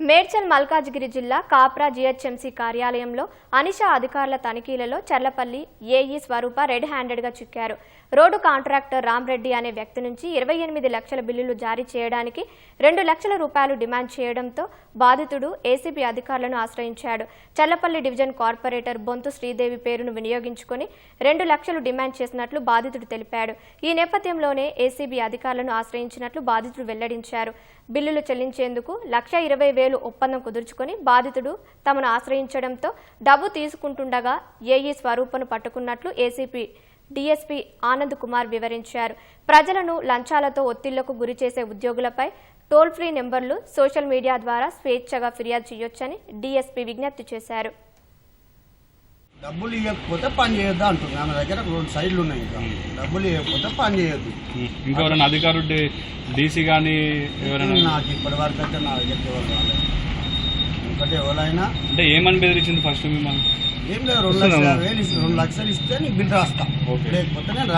మేడ్చల్ మల్కాజ్గిరి జిల్లా కాప్రా జీహెచ్ఎంసీ కార్యాలయంలో అనిషా అధికారుల తనిఖీలలో చర్లపల్లి ఏఈ స్వరూప రెడ్ హ్యాండెడ్గా చిక్కారు. రోడ్డు కాంట్రాక్టర్ రామ్రెడ్డి అనే వ్యక్తి నుంచి ఇరవై ఎనిమిది లక్షల బిల్లులు జారీ చేయడానికి రెండు లక్షల రూపాయలు డిమాండ్ చేయడంతో బాధితుడు ఏసీబీ అధికారులను ఆశ్రయించాడు. చర్లపల్లి డివిజన్ కార్పొరేటర్ బొంతు శ్రీదేవి పేరును వినియోగించుకొని రెండు లక్షలు డిమాండ్ చేసినట్లు బాధితుడు తెలిపాడు. ఈ నేపథ్యంలోనే ఏసీబీ అధికారులను ఆశ్రయించినట్లు బాధితుడు వెల్లడించారు. బిల్లులు చెల్లించేందుకు లక్ష ఇరవై వేలు ఒప్పందం కుదుర్చుకొని బాధితుడు తమను ఆశ్రయించడంతో డబ్బు తీసుకుంటుండగా ఏఈ స్వరూపను పట్టుకున్నట్లు ఏసీపీ డీఎస్పీ ఆనంద్ కుమార్ వివరించారు. ప్రజలను లంచాలతో ఒత్తిళ్ళకు గురిచేసే ఉద్యోగులపై టోల్ ఫ్రీ నెంబర్లు సోషల్ మీడియా ద్వారా స్వేచ్ఛగా ఫిర్యాదు చేయొచ్చని డీఎస్పీ విజ్ఞప్తి చేశారు. డబ్బులు ఇవ్వకపోతే పని చేయొద్దు అంటుంది ఆమె దగ్గర రెండు సైడ్లు ఉన్నాయి. ఇంకా డబ్బులు ఇవ్వకపోతే పని చేయొద్దు. ఇంకెవరైనా అధికారులు డీసీ కానీ ఎవరైనా? నాకు ఇప్పటి వరకు అయితే నా దగ్గరికి ఎవరు రాలేదు. ఎవరైనా. అంటే ఏమని బెదిరించింది ఫస్ట్ మిమ్మల్ని? ఏం లేదు రెండు లక్షల వేలు ఇస్తే రెండు లక్షలు ఇస్తే నీకు బిల్ రాస్తా. ఓకే. లేకపోతే నేను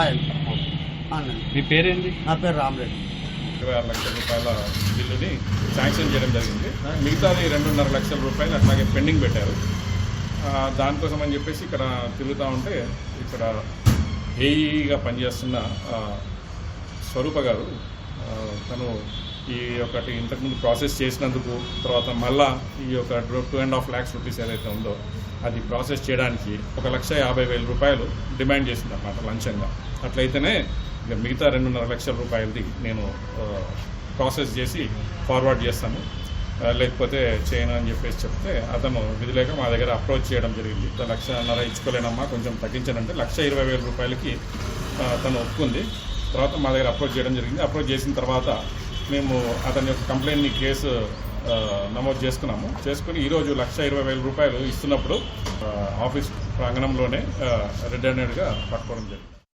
అన్నాను మీ పేరేంటి నా పేరు రామరెడ్డి. ఇరవై ఆరు లక్షల రూపాయల బిల్లుని శాంక్షన్ చేయడం జరిగింది. మిగతాది రెండున్నర లక్షల రూపాయలు అట్లాగే పెండింగ్ పెట్టారు. ఆ, దానికోసం అని చెప్పేసి ఇక్కడ తిరుగుతూ ఉంటే ఇక్కడ ఏఈగా పనిచేస్తున్న ఆ, స్వరూప గారు ఆ, తను ఈ ఒకటి ఇంతకుముందు ప్రాసెస్ చేసినందుకు తర్వాత మళ్ళా ఈ యొక్క two and half lakhs rupees ఏదైతే ఉందో అది ప్రాసెస్ చేయడానికి ఒక లక్ష యాభై వేల రూపాయలు డిమాండ్ చేసింది అనమాట లంచంగా. అట్లయితేనే ఇక మిగతా రెండున్నర లక్షల రూపాయలది నేను ప్రాసెస్ చేసి ఫార్వర్డ్ చేస్తాను. లేకపోతే చేయను అని చెప్పేసి చెప్తే అతను విధి లేక మా దగ్గర అప్రోచ్ చేయడం జరిగింది. లక్షన్నర ఇచ్చుకోలేనమ్మా కొంచెం తగ్గించానంటే లక్ష ఇరవై వేల రూపాయలకి తను ఒప్పుకుంది. తర్వాత మా దగ్గర అప్రోచ్ చేయడం జరిగింది. అప్రోచ్ చేసిన తర్వాత మేము అతని యొక్క కంప్లైంట్ని కేసు నమోదు చేసుకున్నాము. చేసుకుని ఈరోజు లక్ష ఇరవై వేల రూపాయలు ఇస్తున్నప్పుడు ఆఫీస్ ప్రాంగణంలోనే రెడ్ హ్యాండెడ్గా పట్టుకోవడం జరిగింది.